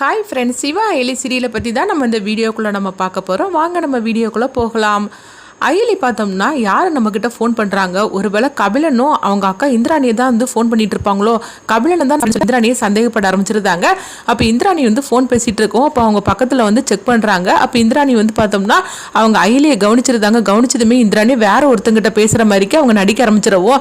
Hi friends Siva Ayali சீரியலை பற்றி தான் நம்ம இந்த வீடியோக்குள்ளே நம்ம பார்க்க போகிறோம் வாங்க நம்ம வீடியோக்குள்ளே போகலாம். அயலி பார்த்தோம்னா யார் நம்மக்கிட்ட ஃபோன் பண்ணுறாங்க ஒருவேளை கபிலனும் அவங்க அக்கா இந்திராணியை தான் வந்து ஃபோன் பண்ணிட்டு இருப்பாங்களோ கபிலனை தான் இந்திராணியை சந்தேகப்பட ஆரம்பிச்சிருந்தாங்க. அப்போ இந்திராணி வந்து ஃபோன் பேசிகிட்டு இருக்கோம். அப்போ அவங்க பக்கத்தில் வந்து செக் பண்ணுறாங்க அப்போ இந்திராணி வந்து பார்த்தோம்னா அவங்க அயலியை கவனிச்சிருந்தாங்க. கவனிச்சதுமே இந்திராணி வேற ஒருத்தங்கிட்ட பேசுகிற மாதிரிக்கு அவங்க நடிக்க ஆரம்பிச்சிடவும்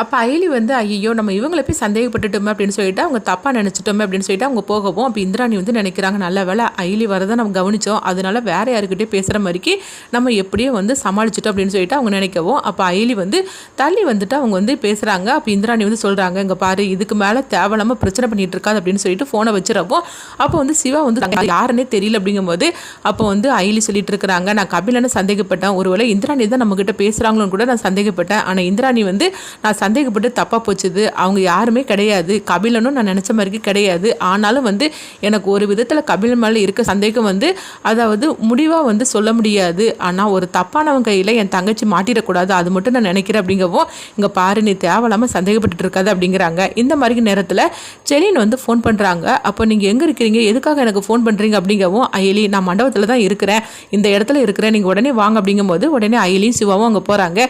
அப்போ அயலி வந்து ஐயோ நம்ம இவங்களை போய் சந்தேகப்பட்டுட்டோமே அப்படின்னு சொல்லிட்டு அவங்க தப்பாக நினச்சிட்டோமே அப்படின்னு சொல்லிட்டு அவங்க போகவும். அப்போ இந்திராணி வந்து நினைக்கிறாங்க நல்ல வேலை அயலி வரதை நம்ம கவனித்தோம் அதனால வேற யாருக்கிட்டே பேசுகிற மாதிரிக்கு நம்ம எப்படியோ வந்து சமாளிச்சிட்டோம் அப்படின்னு சொல்லிட்டு அவங்க நினைக்கவும். அப்போ அயலி வந்து தள்ளி வந்துட்டு அவங்க வந்து பேசுகிறாங்க அப்போ இந்திராணி வந்து சொல்கிறாங்க இங்கே பாரு இதுக்கு மேலே தேவையில்லாமல் பிரச்சனை பண்ணிகிட்டு இருக்காது அப்படின்னு சொல்லிட்டு ஃபோனை வச்சிடவும். அப்போ வந்து சிவா வந்து யாருன்னே தெரியல அப்படிங்கும்போது அப்போ வந்து அயலி சொல்லிட்டு இருக்கிறாங்க நான் கபிலன்னு சந்தேகப்பட்டேன். ஒருவேளை இந்திராணி தான் நம்மக்கிட்ட பேசுகிறாங்களோன்னு கூட நான் சந்தேகப்பட்டேன். ஆனால் இந்திராணி வந்து நான் சந்தேகப்பட்டு தப்பாக போச்சுது. அவங்க யாருமே கிடையாது. கபிலனும் நான் நினச்ச மாதிரி கிடையாது. ஆனாலும் வந்து எனக்கு ஒரு விதத்தில் கபிலன் மேலே இருக்க சந்தேகம் வந்து அதாவது முடிவாக வந்து சொல்ல முடியாது. ஆனால் ஒரு தப்பானவங்க கையில் என் தங்கச்சி மாட்டிடக்கூடாது அது மட்டும் நான் நினைக்கிறேன் அப்படிங்கவும் இங்கே பாரு நீ தேவையில்லாமல் சந்தேகப்பட்டு இருக்காது அப்படிங்கிறாங்க. இந்த மாதிரி நேரத்தில் செலின் வந்து ஃபோன் பண்ணுறாங்க அப்போ நீங்கள் எங்கே இருக்கிறீங்க? எதுக்காக எனக்கு ஃபோன் பண்ணுறீங்க அப்படிங்கவும் அயலி நான் மண்டபத்தில் தான் இருக்கிறேன். இந்த இடத்துல இருக்கிறேன். நீங்கள் உடனே வாங்க. அப்படிங்கும்போது உடனே அயலியும் சிவாவும் அங்கே போகிறாங்க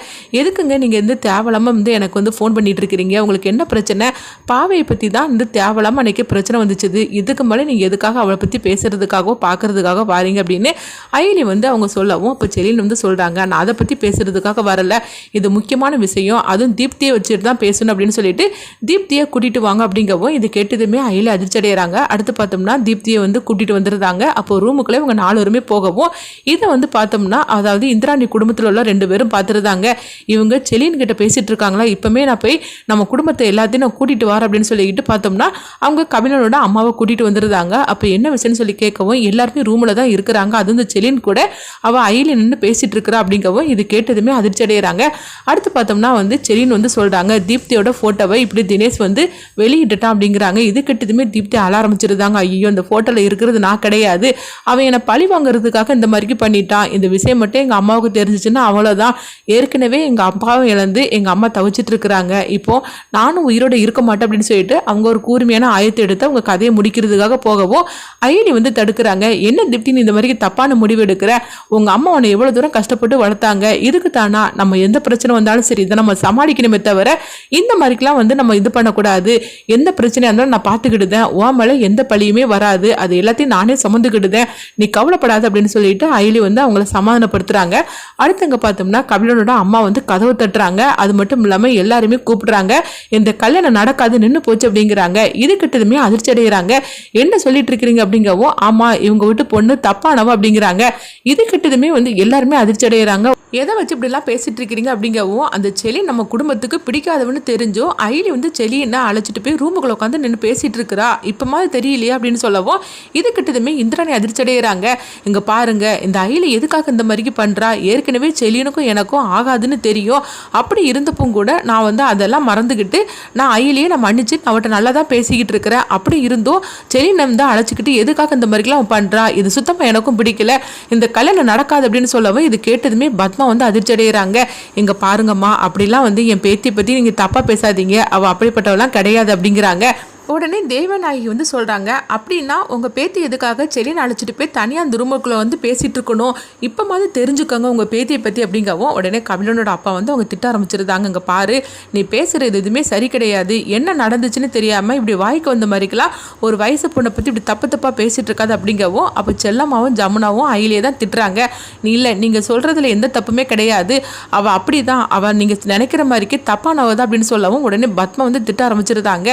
எதுக்குங்க நீங்கள் வந்து தேவையில்லாமல் வந்து எனக்கு வந்து ஃபோன் பண்ணிட்டு இருக்கிறீங்க உங்களுக்கு என்ன பிரச்சனை? பாவையை பற்றி தான் வந்து தேவையில்லாமல் அன்றைக்கி பிரச்சனை வந்துச்சுது. இதுக்கு மேலே நீங்கள் எதுக்காக அவளை பற்றி பேசுகிறதுக்காகவோ பார்க்குறதுக்காக வாரீங்க அப்படின்னு அயலி வந்து அவங்க சொல்லவும் அப்போ செலின் வந்து சொல்கிறாங்க நான் அதை பற்றி பேசுகிறதுக்காக வரல. இது முக்கியமான விஷயம். அதுவும் தீப்தியை வச்சுட்டு தான் பேசணும் அப்படின்னு சொல்லிட்டு தீப்தியை கூட்டிகிட்டு வாங்க அப்படிங்கவும் இது கேட்டதுமே அயலி அதிர்ச்சி அடைகிறாங்க அடுத்து பார்த்தோம்னா தீப்தியை வந்து கூட்டிகிட்டு வந்துருந்தாங்க அப்போ ரூமுக்குள்ளே இவங்க நாலுவருமே போகவும் இதை வந்து பார்த்தோம்னா அதாவது இந்திராணி குடும்பத்தில் உள்ள ரெண்டு பேரும் பார்த்துருந்தாங்க. இவங்க செலின் கிட்ட பேசிகிட்டு இருக்காங்களா? இப்போ இப்போமே நான் போய் நம்ம குடும்பத்தை எல்லாத்தையும் நான் கூட்டிகிட்டு வரேன் அப்படின்னு சொல்லிக்கிட்டு பார்த்தோம்னா அவங்க கபிலனோட அம்மாவை கூட்டிகிட்டு வந்துருந்தாங்க. அப்போ என்ன விஷயம்னு சொல்லி கேட்கவும் எல்லாருமே ரூமில் தான் இருக்கிறாங்க. அது வந்து செலின் கூட அவள் அயில நின்று பேசிகிட்டு இருக்கிறா அப்படிங்கவும் இது கேட்டதுமே அதிர்ச்சி அடைகிறாங்க அடுத்து பார்த்தோம்னா வந்து செலின் வந்து சொல்கிறாங்க தீப்தியோட ஃபோட்டோவை இப்படி தினேஷ் வந்து வெளியிட்டுட்டான் அப்படிங்கிறாங்க. இது கிட்டதுமே தீப்தி அழ ஆரம்பிச்சிருந்தாங்க. ஐயோ அந்த ஃபோட்டோவில் இருக்கிறது நான் கிடையாது. அவன் என்னை பழி வாங்குறதுக்காக இந்த மாதிரிக்கு பண்ணிட்டான். இந்த விஷயம் மட்டும் எங்கள் அம்மாவுக்கு தெரிஞ்சிச்சுன்னா அவ்வளோதான் ஏற்கனவே எங்கள் அப்பாவை இழந்து எங்கள் அம்மா தவிச்சிட்டு இருக்கிறாங்க இப்போ நானும் உயிரோட இருக்க மாட்டேன் அப்படின்னு சொல்லிட்டு அவங்க ஒரு கூர்மையான ஆயத்தை எடுத்து அவங்க கதையை முடிக்கிறதுக்காக போகவும் அயனி வந்து தடுக்கிறாங்க. என்ன திப்தின்னு இந்த மாதிரி தப்பான முடிவு எடுக்கிற? உங்க அம்மா உன்னை எவ்வளோ தூரம் கஷ்டப்பட்டு வளர்த்தாங்க? இதுக்கு தானா நம்ம எந்த பிரச்சனை வந்தாலும் சரி இதை நம்ம சமாளிக்கணுமே தவிர இந்த மாதிரிக்கெல்லாம் வந்து நம்ம இது பண்ணக்கூடாது. எந்த பிரச்சனையாக இருந்தாலும் நான் பார்த்துக்கிட்டுதேன் உன் மேலே எந்த பழியுமே வராது. அது எல்லாத்தையும் நானே சுமந்துக்கிட்டுதேன் நீ கவலைப்படாது அப்படின்னு சொல்லிட்டு அயலி வந்து அவங்கள சமாதானப்படுத்துறாங்க. அடுத்தங்க பார்த்தோம்னா கபிலனோட அம்மா வந்து கதவு தட்டுறாங்க. அது மட்டும் இல்லாமல் எல்லாருமே கூப்பிடுறாங்க. இந்த கல்யாணம் நடக்காது நின்று போச்சு அப்படிங்கிறாங்க. இது கிட்டதுமே அதிர்ச்சி அடைகிறாங்க என்ன சொல்லிட்டு இருக்கிறீங்க அப்படிங்கவும் ஆமா இவங்க வீட்டு பொண்ணு தப்பானவ அப்படிங்கிறாங்க. இது கிட்டதுமே வந்து எல்லாருமே அதிர்ச்சி அடைகிறாங்க எதை வச்சு இப்படிலாம் பேசிட்டு இருக்கிறீங்க அப்படிங்கவும் அந்த செலி நம்ம குடும்பத்துக்கு பிடிக்காதவன்னு தெரிஞ்சோ ஐலி வந்து செலியனை அழைச்சிட்டு போய் ரூமுக்குள்ள உட்காந்து நின்று பேசிட்டு இருக்கிறா? இப்போ மாதிரி தெரியலையா அப்படின்னு சொல்லவும் இது கிட்டதுமே இந்திராணி அதிர்ச்சி அடைகிறாங்க இங்க பாருங்க இந்த ஐலி எதுக்காக இந்த மாதிரிக்கு பண்றா? ஏற்கனவே செலியனுக்கும் எனக்கும் ஆகாதுன்னு தெரியும். அப்படி இருந்தப்பும் கூட நான் வந்து அதெல்லாம் மறந்துக்கிட்டு நான் ஐயிலேயே நான் மன்னிச்சு நான் அவட்ட நல்லா தான் பேசிக்கிட்டு இருக்கிறேன். அப்படி இருந்தும் செலினம் தான் அழைச்சிக்கிட்டு எதுக்காக இந்த மாதிரிலாம் பண்ணுறா இது சுத்தமாக எனக்கும் பிடிக்கல. இந்த கல்யாணம் நடக்காது அப்படின்னு சொல்லவும் இது கேட்டதுமே பத்மா வந்து அதிர்ச்சி அடைகிறாங்க இங்கே பாருங்கம்மா அப்படிலாம் வந்து என் பேத்தியை பற்றி நீங்கள் தப்பாக பேசாதீங்க. அவள் அப்படிப்பட்டவெல்லாம் கிடையாது அப்படிங்கிறாங்க. உடனே தேவநாயகி வந்து சொல்கிறாங்க அப்படின்னா உங்கள் பேத்தி எதுக்காக செலின் அழைச்சிட்டு போய் தனியாக அந்த ரூமுக்குள்ளே வந்து பேசிகிட்டு இருக்கணும்? இப்போ மாதிரி தெரிஞ்சுக்கோங்க உங்கள் பேத்தியை பற்றி அப்படிங்கவும் உடனே கபிலனோட அப்பா வந்து அவங்க திட்ட ஆரம்பிச்சிருந்தாங்க. இங்கே பாரு நீ பேசுகிறது எதுவுமே சரி கிடையாது. என்ன நடந்துச்சுன்னு தெரியாமல் இப்படி வாய்க்கு வந்த மாதிரிக்கெல்லாம் ஒரு வயசு பொண்ணை பற்றி இப்படி தப்பு தப்பாக பேசிகிட்டு இருக்காது அப்படிங்கவும் அப்போ செல்லம்மாவும் ஜமுனாவும் அயிலே தான் திட்டுறாங்க. நீ இல்லை நீங்கள் சொல்கிறதுல எந்த தப்புமே கிடையாது. அவள் அப்படி தான் அவள் நீங்கள் நினைக்கிற மாதிரிக்கு தப்பானவ தான் அப்படின்னு சொல்லவும் உடனே பத்மா வந்து திட்ட ஆரம்பிச்சிருந்தாங்க.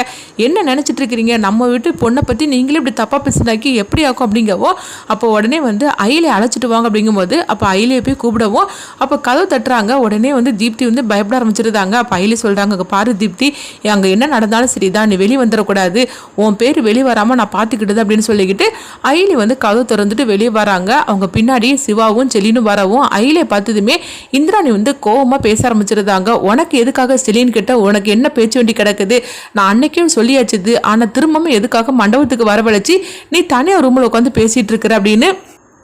என்ன நினச்சிட்டு இருக்கிறீங்க நம்ம வீட்டு பொண்ணை பற்றி நீங்களே இப்படி தப்பாக பேசினாக்கி எப்படி ஆக்கும் அப்படிங்கவோ அப்போ உடனே வந்து அயிலை அழைச்சிட்டு வாங்க அப்படிங்கும்போது அப்போ அயிலையை போய் கூப்பிடவும் அப்போ கதவு தட்டுறாங்க. உடனே வந்து தீப்தி வந்து பயப்பட ஆரம்பிச்சிருந்தாங்க. அப்போ அயிலி சொல்கிறாங்க பாரு தீப்தி அங்கே என்ன நடந்தாலும் சரிதான். நீ வெளியே வந்துடக்கூடாது. உன் பேர் வெளியே வராமல் நான் பார்த்துக்கிட்டது அப்படின்னு சொல்லிக்கிட்டு அயிலி வந்து கதவு திறந்துட்டு வெளியே வராங்க. அவங்க பின்னாடி சிவாவும் செலினும் வரவும் அயிலை பார்த்ததுமே இந்திராணி வந்து கோவமாக பேச ஆரம்பிச்சிருந்தாங்க. உனக்கு எதுக்காக செலின் கிட்ட உனக்கு என்ன பேச்சு வேண்டி கிடக்குது? நான் அன்னைக்கும் சொல்லியாச்சுது ஆனால் திரும்பவும் எதுக்காக மண்டபத்துக்கு வரவழைச்சி நீ தனியாக ரூமில் உட்காந்து பேசிகிட்டு இருக்கிற அப்படின்னு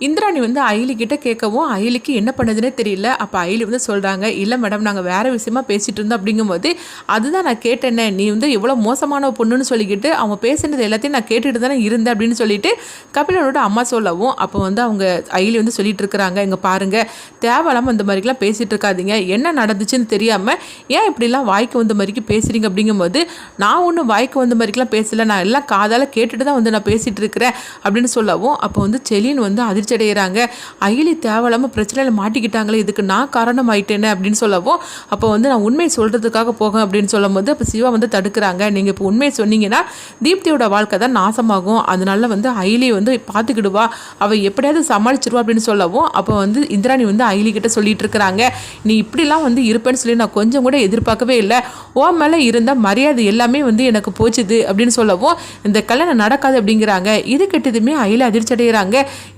இந்திராணி வந்து அயலி கிட்ட கேட்கவும் அயலிக்கு என்ன பண்ணதுன்னே தெரியல. அப்போ அயலி வந்து சொல்கிறாங்க இல்லை மேடம் நாங்கள் வேறு விஷயமா பேசிகிட்டு இருந்தோம். அப்படிங்கும்போது அதுதான் நான் கேட்டேனே நீ வந்து எவ்வளோ மோசமான பொண்ணுன்னு சொல்லிக்கிட்டு அவன் பேசினது எல்லாத்தையும் நான் கேட்டுட்டு தானே இருந்தேன் அப்படின்னு சொல்லிட்டு கபிலனோட அம்மா சொல்லவும் அப்போ வந்து அவங்க அயலி வந்து சொல்லிட்டு இருக்கிறாங்க இங்கே பாருங்கள் தேவையில்லாமல் இந்த மாதிரிலாம் பேசிகிட்டு இருக்காதீங்க. என்ன நடந்துச்சுன்னு தெரியாமல் ஏன் இப்படிலாம் வாய்க்கு வந்த மாதிரிக்கு பேசுகிறீங்க அப்படிங்கும்போது நான் ஒன்றும் வாய்க்கு வந்த மாதிரிக்கெலாம் பேசலை. நான் எல்லாம் காதால் கேட்டுட்டு தான் வந்து நான் பேசிகிட்டு இருக்கிறேன் அப்படின்னு சொல்லவும் அப்போ வந்து செலின் வந்து அதிர் அடைகிறாங்க அகிலி தேவையில்லாமல் பிரச்சனையில் மாட்டிக்கிட்டாங்களே இதுக்கு நான் காரணம் ஆயிட்டேனே அப்படின்னு சொல்லவும் அப்போ வந்து நான் உண்மை சொல்கிறதுக்காக போக அப்படின்னு சொல்லும்போது அப்போ சிவா வந்து தடுக்கிறாங்க. நீங்கள் இப்போ உண்மையை சொன்னீங்கன்னா தீப்தியோட வாழ்க்கை தான் நாசமாகும். அதனால வந்து அயிலி வந்து பார்த்துக்கிடுவா. அவள் எப்படியாவது சமாளிச்சிருவா அப்படின்னு சொல்லவும் அப்போ வந்து இந்திராணி வந்து அயிலி கிட்ட சொல்லிட்டு இருக்கிறாங்க. நீ இப்படிலாம் வந்து இருப்பேன்னு சொல்லி நான் கொஞ்சம் கூட எதிர்பார்க்கவே இல்லை. ஓ மேலே இருந்த மரியாதை எல்லாமே வந்து எனக்கு போச்சுது அப்படின்னு சொல்லவும் இந்த கல்யாணம் நடக்காது அப்படிங்கிறாங்க. இது கெட்டதுமே அயில அதிர்ச்சி அடைகிறாங்க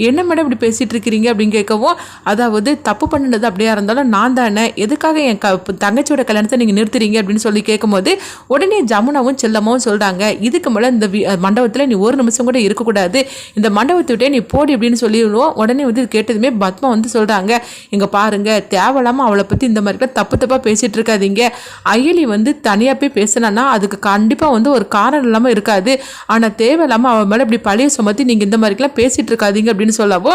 என்ன மேடம் இப்படி பேசிகிட்டு இருக்கிறீங்க அப்படின்னு கேட்கவும் அதாவது தப்பு பண்ணினது அப்படியா இருந்தாலும் நான் தானே எதுக்காக என் க தங்கச்சியோட கல்யாணத்தை நீங்கள் நிறுத்துறீங்க அப்படின்னு சொல்லி கேட்கும்போது உடனே ஜமுனாவும் செல்லமாவும் சொல்கிறாங்க இதுக்கு மேலே இந்த மண்டபத்தில் நீ ஒரு நிமிஷம் கூட இருக்கக்கூடாது இந்த மண்டபத்தை விட்டே நீ போடி அப்படின்னு சொல்லிடுவோம். உடனே வந்து கேட்டதுமே பத்மா வந்து சொல்கிறாங்க இங்கே பாருங்க தேவையில்லாமல் அவளை பற்றி இந்த மாதிரிலாம் தப்பு தப்பாக பேசிகிட்டு இருக்காதீங்க. அயலி வந்து தனியாக போய் பேசினான்னா அதுக்கு கண்டிப்பாக வந்து ஒரு காரணம் இல்லாமல் இருக்காது. ஆனால் தேவையில்லாமல் அவள் மேலே இப்படி பழைய சுமத்தி நீங்கள் இந்த மாதிரிலாம் பேசிகிட்டு இருக்காதீங்க அப்படின்னு சொல்லவும்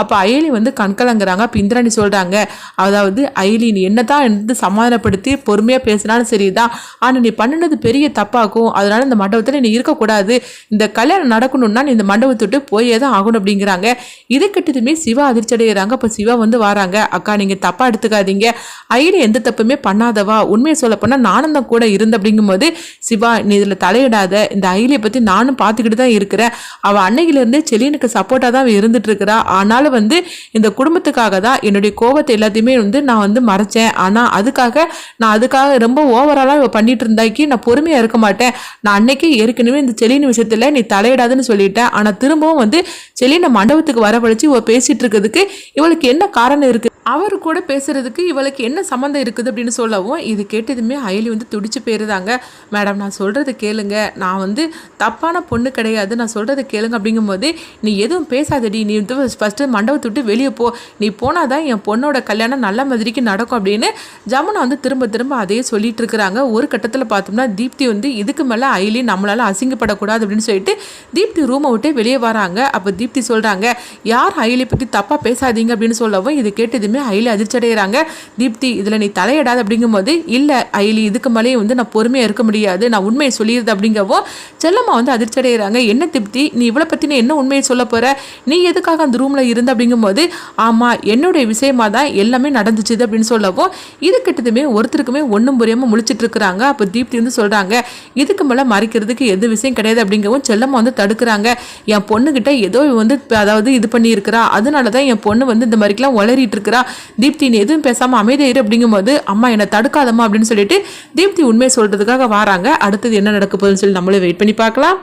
அப்போ அயலி வந்து கண்கலங்குறாங்க. அப்போ இந்திராணி சொல்கிறாங்க அதாவது அயலி நீ என்ன தான் வந்து சமாதானப்படுத்தி பொறுமையாக பேசினாலும் சரி தான் ஆனால் நீ பண்ணினது பெரிய தப்பாகும் அதனால் இந்த மண்டபத்தில் நீ இருக்கக்கூடாது. இந்த கல்யாணம் நடக்கணும்னா நீ இந்த மண்டபத்தை விட்டு போயே தான் ஆகணும் அப்படிங்கிறாங்க. இது கிட்டதுமே சிவா அதிர்ச்சி அடைகிறாங்க அப்போ சிவா வந்து வராங்க அக்கா நீங்கள் தப்பாக எடுத்துக்காதீங்க. அயலி எந்த தப்புமே பண்ணாதவா? உண்மையை சொல்லப்போனால் நானும் தான் கூட இருந்த அப்படிங்கும்போது சிவா நீ இதில் தலையிடாத. இந்த அயலியை பற்றி நானும் பார்த்துக்கிட்டு தான் இருக்கிறேன். அவள் அன்னையிலேருந்து செலினுக்கு சப்போர்ட்டாக தான் இருந்துட்டு இருக்கிறா. ஆனாலும் வந்து இந்த குடும்பத்துக்காக தான் என்னுடைய கோபத்தை எல்லாத்தையுமே வந்து நான் வந்து மறைச்சேன். ஆனால் அதுக்காக நான் அதுக்காக ரொம்ப ஓவராலாக பண்ணிட்டு இருந்தாக்கி நான் பொறுமையாக இருக்க மாட்டேன். நான் அன்னைக்கே ஏற்கனவே இந்த செலின் விஷயத்தில் நீ தலையிடாதுன்னு சொல்லிட்டேன். ஆனால் திரும்பவும் வந்து செலினை மண்டபத்துக்கு வரவழைச்சு இவ பேசிட்டு இருக்கிறதுக்கு இவளுக்கு என்ன காரணம் இருக்குது அவர் கூட பேசுறதுக்கு இவளுக்கு என்ன சம்மந்தம் இருக்குது அப்படின்னு சொல்லவும் இது கேட்டதுமே அயலி வந்து துடிச்சு போயிருந்தாங்க. மேடம் நான் சொல்கிறது கேளுங்க. நான் வந்து தப்பான பொண்ணு கிடையாது. நான் சொல்கிறத கேளுங்க. அப்படிங்கும்போது நீ எதுவும் பேசாதடி. நீ வந்து ஃபஸ்ட்டு மண்டபத்தை விட்டு வெளியே போ. நீ போனால் தான் என் பொண்ணோட கல்யாணம் நல்ல மாதிரிக்கு நடக்கும் அப்படின்னு ஜமுனா வந்து திரும்ப திரும்ப அதையே சொல்லிட்டு இருக்கிறாங்க. ஒரு கட்டத்தில் பார்த்தோம்னா தீப்தி வந்து இதுக்கு மேலே அயலி நம்மளால் அசிங்கப்படக்கூடாது அப்படின்னு சொல்லிட்டு தீப்தி ரூமை விட்டு வெளியே வராங்க. அப்போ தீப்தி சொல்கிறாங்க யார் அயலி பற்றி தப்பாக பேசாதீங்க அப்படின்னு சொல்லவும் இது கேட்டதுமே அயலி அதிர்ச்சி அடைகிறாங்க தீப்தி இதில் நீ தலையிடாது அப்படிங்கும்போது இல்லை அயலி இதுக்கு மேலேயே வந்து நான் பொறுமையாக இருக்க முடியாது. நான் உண்மையை சொல்லிடுது அப்படிங்கவோ செல்லம்மா வந்து அதிர்ச்சி அடைகிறாங்க என்ன தீப்தி நீ இவ்வளோ பற்றின என்ன உண்மையை சொல்ல போகிற நீ எதுக்காக அந்த ரூமில் இருந்து அப்படிங்கும்போது ஆமாம் என்னுடைய விஷயமா தான் எல்லாமே நடந்துச்சு அப்படின்னு சொல்லவும் இது கிட்டதுமே ஒருத்தருக்குமே ஒன்றும் புரியாமல் முழிச்சிட்டு இருக்கிறாங்க அப்போ தீப்தி வந்து சொல்கிறாங்க இதுக்கு மேலே மறைக்கிறதுக்கு எது விஷயம் கிடையாது அப்படிங்கவும் செல்லம்மா வந்து தடுக்கிறாங்க. என் பொண்ணுக்கிட்ட ஏதோ வந்து அதாவது இது பண்ணியிருக்கிறா. அதனால தான் என் பொண்ணு வந்து இந்த மாதிரிக்கெலாம் உளறிட்டு இருக்கிறா தீப்தி நீ எதுவும் பேசாமல் அமைதியாயிரு அப்படிங்கும்போது அம்மா என்னை தடுக்காதம்மா அப்படின்னு சொல்லிட்டு தீப்தி உண்மையை சொல்கிறதுக்காக வராங்க. அடுத்தது என்ன நடக்க போகுதுன்னு சொல்லி நம்மளே வெயிட் பண்ணி பார்க்கலாம்.